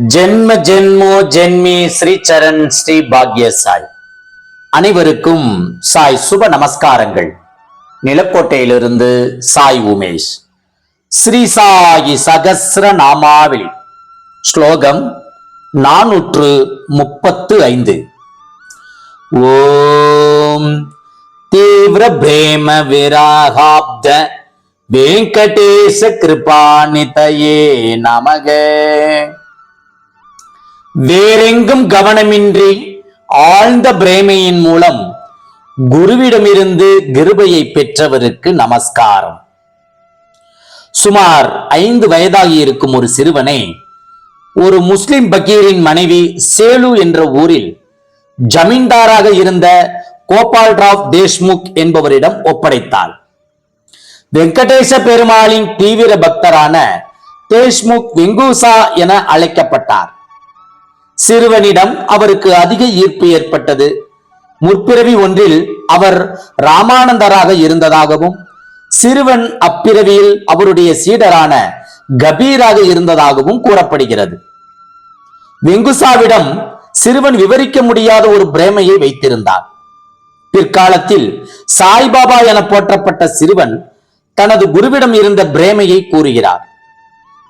ஜென்ம ஜென்மோ ஜென்மி ஸ்ரீ சரண் ஸ்ரீ பாக்ய சாய். அனைவருக்கும் சாய் சுப நமஸ்காரங்கள். நிலக்கோட்டையிலிருந்து சாய் உமேஷ். ஸ்ரீ சாயி சகசிர நாமாவளி. ஸ்லோகம் நானூற்று முப்பத்து ஐந்து. ஓம் தீவிர பிரேம விராகாப்த வெங்கடேச கிருபாநிதையே நமக. வேறெங்கும் கவனமின்றி ஆழ்ந்த பிரேமையின் மூலம் குருவிடமிருந்து கிருபையை பெற்றவருக்கு நமஸ்காரம். சுமார் ஐந்து வயதாகி இருக்கும் ஒரு சிறுவனை ஒரு முஸ்லிம் பக்கீரின் மனைவி சேலு என்ற ஊரில் ஜமீன்தாராக இருந்த கோபால் ராவ் தேஷ்முக் என்பவரிடம் ஒப்படைத்தாள். வெங்கடேச பெருமாளின் தீவிர பக்தரான தேஷ்முக் வெங்குசா என அழைக்கப்பட்டார். சிறுவனிடம் அவருக்கு அதிக ஈர்ப்பு ஏற்பட்டது. முற்பிறவி ஒன்றில் அவர் ராமானந்தராக இருந்ததாகவும் சிறுவன் அப்பிறவியில் அவருடைய சீடரான கபீராக இருந்ததாகவும் கூறப்படுகிறது. வெங்குசாவிடம் சிறுவன் விவரிக்க முடியாத ஒரு பிரேமையை வைத்திருந்தார். பிற்காலத்தில் சாய்பாபா என போற்றப்பட்ட சிறுவன் தனது குருவிடம் இருந்த பிரேமையை கூறுகிறார்.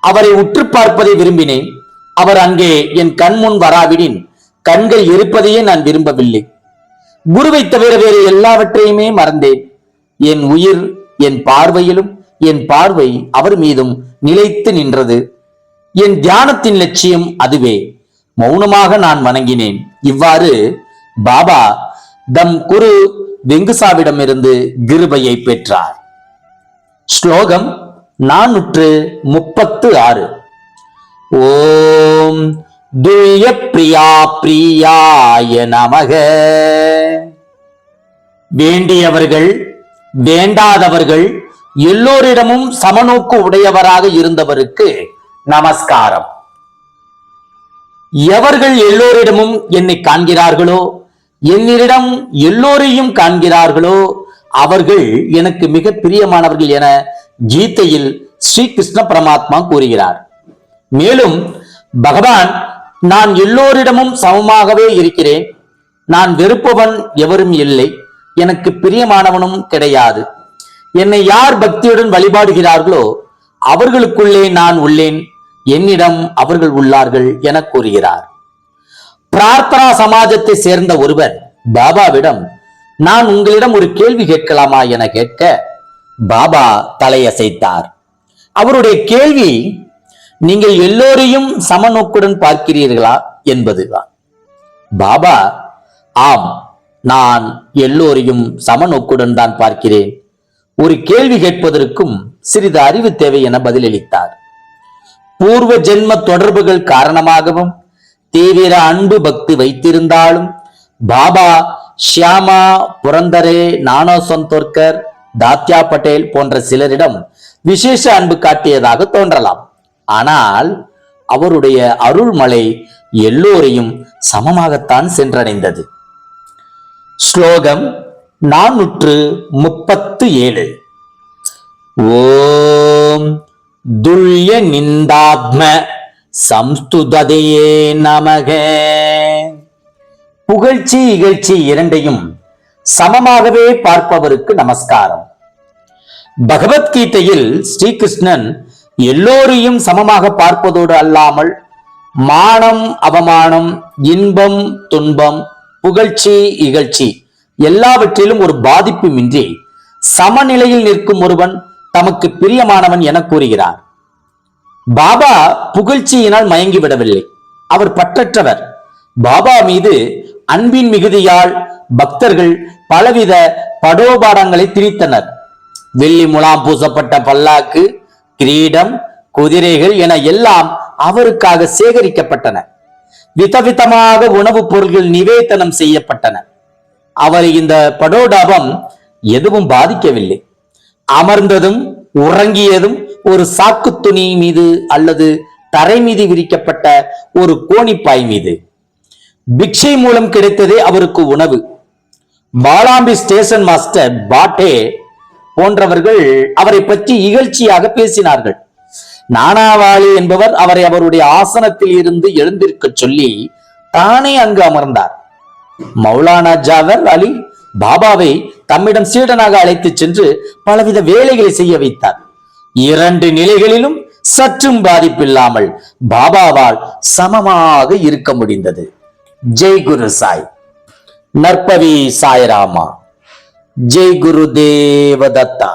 அவரை உற்று பார்ப்பதை விரும்பினேன். அவர் அங்கே என் கண் முன் வராவிடின் கண்கள் இருப்பதையே நான் விரும்பவில்லை. குருவை தவிர வேறு எல்லாவற்றையுமே மறந்தேன். என் உயிர் என் பார்வையிலும் என் பார்வை அவர் மீதும் நிலைத்து நின்றது. என் தியானத்தின் லட்சியம் அதுவே. மௌனமாக நான் வணங்கினேன். இவ்வாறு பாபா தம் குரு வெங்குசாவிடமிருந்து கிருபையை பெற்றார். ஸ்லோகம் நானூற்று முப்பத்து ஆறு. ஓம் துய பிரியா பிரியாய நமக. வேண்டியவர்கள் வேண்டாதவர்கள் எல்லோரிடமும் சமநோக்கு உடையவராக இருந்தவருக்கு நமஸ்காரம். எவர்கள் எல்லோரிடமும் என்னை காண்கிறார்களோ என்னிடம் எல்லோரையும் காண்கிறார்களோ அவர்கள் எனக்கு மிக பிரியமானவர்கள் என கீதையில் ஸ்ரீ கிருஷ்ண பரமாத்மா கூறுகிறார். மேலும் பகவான் நான் எல்லோரிடமும் சமமாகவே இருக்கிறேன். நான் வெறுப்பவன் எவரும் இல்லை. எனக்கு பிரியமானவனும் கிடையாது. என்னை யார் பக்தியுடன் வழிபாடுகிறார்களோ அவர்களுக்குள்ளே நான் உள்ளேன். என்னிடம் அவர்கள் உள்ளார்கள் என கூறுகிறார். பிரார்த்தனா சமாஜத்தை சேர்ந்த ஒருவர் பாபாவிடம் நான் உங்களிடம் ஒரு கேள்வி கேட்கலாமா? என கேட்க பாபா தலையசைத்தார். அவருடைய கேள்வி நீங்கள் எல்லோரையும் சமநோக்குடன் பார்க்கிறீர்களா என்பதுதான். பாபா ஆம் நான் எல்லோரையும் சமநோக்குடன் தான் பார்க்கிறேன். ஒரு கேள்வி கேட்பதற்கும் சிறிது அறிவு தேவை என பதிலளித்தார். பூர்வ ஜென்ம தொடர்புகள் காரணமாகவும் தீவிர அன்பு பக்தி வைத்திருந்தாலும் பாபா ஷியாமா புரந்தரே நானோசந்தோர்கர் தாத்யா பட்டேல் போன்ற சிலரிடம் விசேஷ அன்பு காட்டியதாக தோன்றலாம். ஆனால் அவருடைய அருள்மலை எல்லோரையும் சமமாகத்தான் சென்றடைந்தது. ஸ்லோகம் நானூற்று முப்பத்து ஏழு ஓம் துல்ய நிந்தாத்ம சம்ஸ்துததையே நமக. புகழ்ச்சி இகழ்ச்சி இரண்டையும் சமமாகவே பார்ப்பவருக்கு நமஸ்காரம். பகவத்கீதையில் ஸ்ரீகிருஷ்ணன் எல்லோரையும் சமமாக பார்ப்பதோடு அல்லாமல் மானம் அவமானம் இன்பம் துன்பம் புகழ்ச்சி இகழ்ச்சி எல்லாவற்றிலும் ஒரு பாதிப்புமின்றி சமநிலையில் நிற்கும் ஒருவன் தமக்கு பிரியமானவன் என கூறுகிறார். பாபா புகழ்ச்சியினால் மயங்கி விடவில்லை அவர் பற்றற்றவர். பாபா மீது அன்பின் மிகுதியால் பக்தர்கள் பலவித படோபாடங்களை திரித்தனர். வெள்ளி முலாம் பூசப்பட்ட பல்லாக்கு கிரீடம் குதிரைகள் என எல்லாம் அவருக்காக சேகரிக்கப்பட்டன. விதவிதமாக உணவுப் பொருள்கள் நிவேதனம் செய்யப்பட்டன. அவர் இந்த படோடாபம் எதுவும் பாதிக்கவில்லை. அமர்ந்ததும் உறங்கியதும் ஒரு சாக்கு துணி மீது அல்லது தரை மீது விரிக்கப்பட்ட ஒரு கோணிப்பாய் மீது. பிக்ஷை மூலம் கிடைத்ததே அவருக்கு உணவு. மாலாம்பி ஸ்டேஷன் மாஸ்டர் பாட்டே போன்றவர்கள் அவரை பற்றி இகழ்ச்சியாக பேசினார்கள். நானாவாளி என்பவர் அவரை அவருடைய ஆசனத்தில் இருந்து எழுந்திருக்கச் சொல்லி தானே அங்கு அமர்ந்தார். மௌலானா ஜாவர் அலி பாபாவை தம்மிடம் சீடனாக அழைத்துச் சென்று பலவித வேலைகளை செய்ய வைத்தார். இரண்டு நிலைகளிலும் சற்றும் பாதிப்பில்லாமல் பாபாவால் சமமாக இருக்க முடிந்தது. ஜெய் குரு சாய். நற்பவி சாய்ராமா. ஜெய் குரு தேவதத்தா